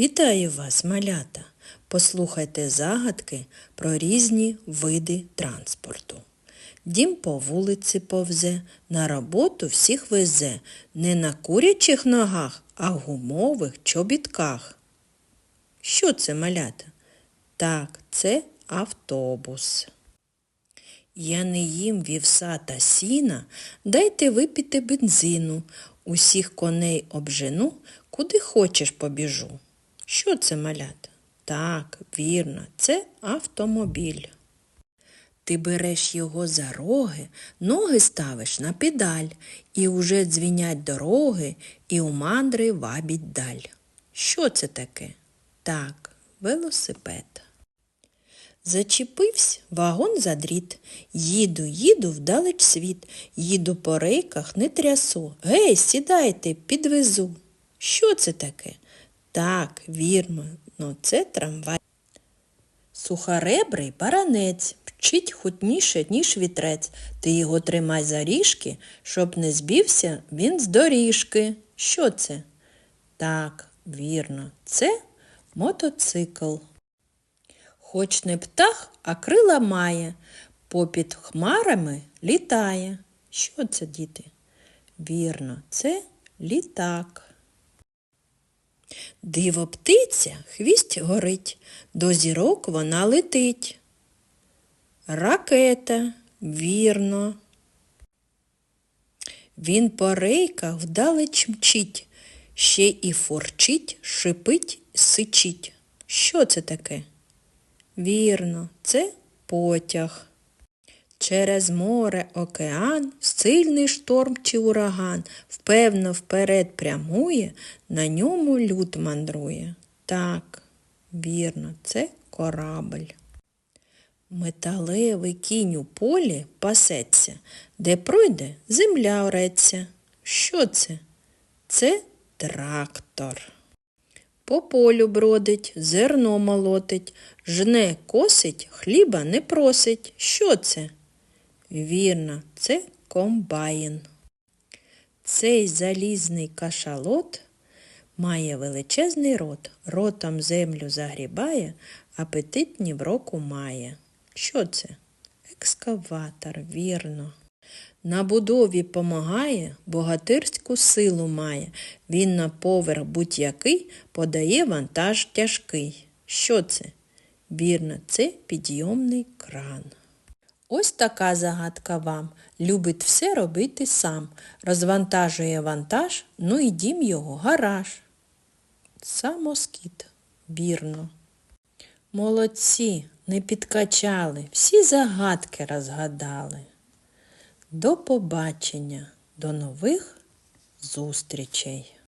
Вітаю вас, малята! Послухайте загадки про різні види транспорту. Дім по вулиці повзе, на роботу всіх везе, не на курячих ногах, а гумових чобітках. Що це малята? Так, це автобус. Я не їм вівса та сіна, дайте випіти бензину, усіх коней обжену, куди хочеш побіжу. Що це малята? Так, вірно, це автомобіль. Ти береш його за роги, ноги ставиш на педаль, і уже дзвінять дороги, і у мандри вабіть даль. Що це таке? Так, велосипед. Зачепивсь вагон за дріт. Їду, їду вдалеч світ. Їду по рейках, не трясу. Гей, сідайте, підвезу. Що це таке? Так, вірно, ну це трамвай. Сухаребрий баранець, вчить хутніше, ніж вітрець. Ти його тримай за ріжки, щоб не збився він з доріжки. Що це? Так, вірно, це мотоцикл. Хоч не птах, а крила має, попід хмарами літає. Що це, діти? Вірно, це літак. Диво птиця, хвість горить, до зірок вона летить. Ракета, вірно. Він по рейках вдалеч мчить, ще і форчить, шипить, сичить. Що це таке? Вірно, це потяг. Через море океан, сильний шторм чи ураган, впевно вперед прямує, на ньому люд мандрує. Так, вірно, це корабль. Металевий кінь у полі пасеться, де пройде, земля ореться. Що це? Це трактор. По полю бродить, зерно молотить, жне косить, хліба не просить. Що це? Вірно, це комбайн. Цей залізний кашалот має величезний рот, ротом землю загрібає, апетитні в року має. Що це? Екскаватор, вірно. На будові помагає, богатирську силу має. Він на поверх будь-який подає вантаж тяжкий. Що це? Вірно, це підйомний кран. Ось така загадка вам. Любить все робити сам. Розвантажує вантаж, ну і дім його гараж. Самоскіт. Вірно. Молодці, не підкачали, всі загадки розгадали. До побачення, до нових зустрічей!